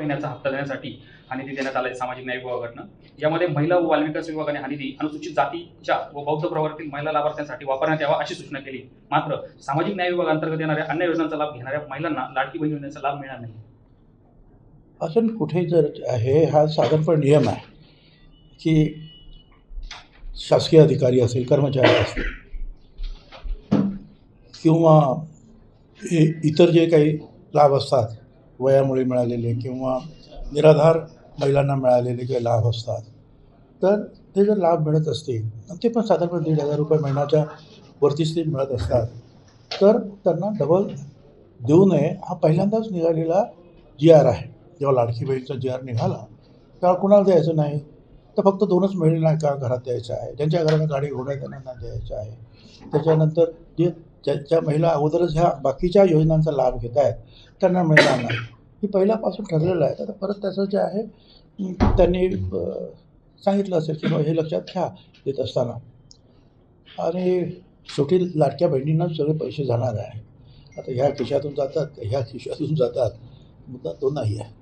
महिन्याचा हप्ता देण्यासाठी हा निधी देण्यात आला आहे सामाजिक न्याय विभागाकडनं. यामध्ये महिला व बालविकास विभागाने हा निधी अनुसूचित जातीच्या व बौद्ध प्रवर्तील महिला लाभार्थ्यांसाठी वापरण्यात यावा अशी सूचना केली. मात्र सामाजिक न्याय विभागांतर्गत येणाऱ्या अन्य योजनांचा लाभ घेणाऱ्या महिलांना लाडकी बहीण योजनेचा लाभ मिळणार नाही. अजून कुठे जर आहे हा साधारणपण नियम आहे की शासकीय अधिकारी असेल कर्मचारी असतील किंवा इतर जे काही लाभ असतात वयामुळे मिळालेले किंवा निराधार महिलांना मिळालेले काही लाभ असतात. तर ते जर लाभ मिळत असतील आणि ते पण साधारणपणे दीड हजार रुपये महिन्याच्या वरतीच ते मिळत असतात तर त्यांना डबल देऊ नये हा पहिल्यांदाच निघालेला जी आर आहे. जेव्हा लाडकी बहिणीचा जी आर निघाला तेव्हा कुणाला द्यायचं नाही? तर फक्त दोनच महिलांना एका घरात द्यायचं आहे. ज्यांच्या घरात गाडी घोडा त्यांना द्यायचं आहे. त्याच्यानंतर जे ज्या महिला अगोदरच ह्या बाकीच्या योजनांचा लाभ घेत आहेत त्यांना मिळणार नाही. ही पहिल्यापासून ठरलेलं आहे. तर परत त्याचं जे आहे त्यांनी सांगितलं असेल की हे लक्षात घ्या देत असताना. आणि शेवटी लाडक्या बहिणींना सगळे पैसे जाणार आहे. आता ह्या खिशातून जातात ह्या खिशातून जातात. मुद्दा तो नाही आहे.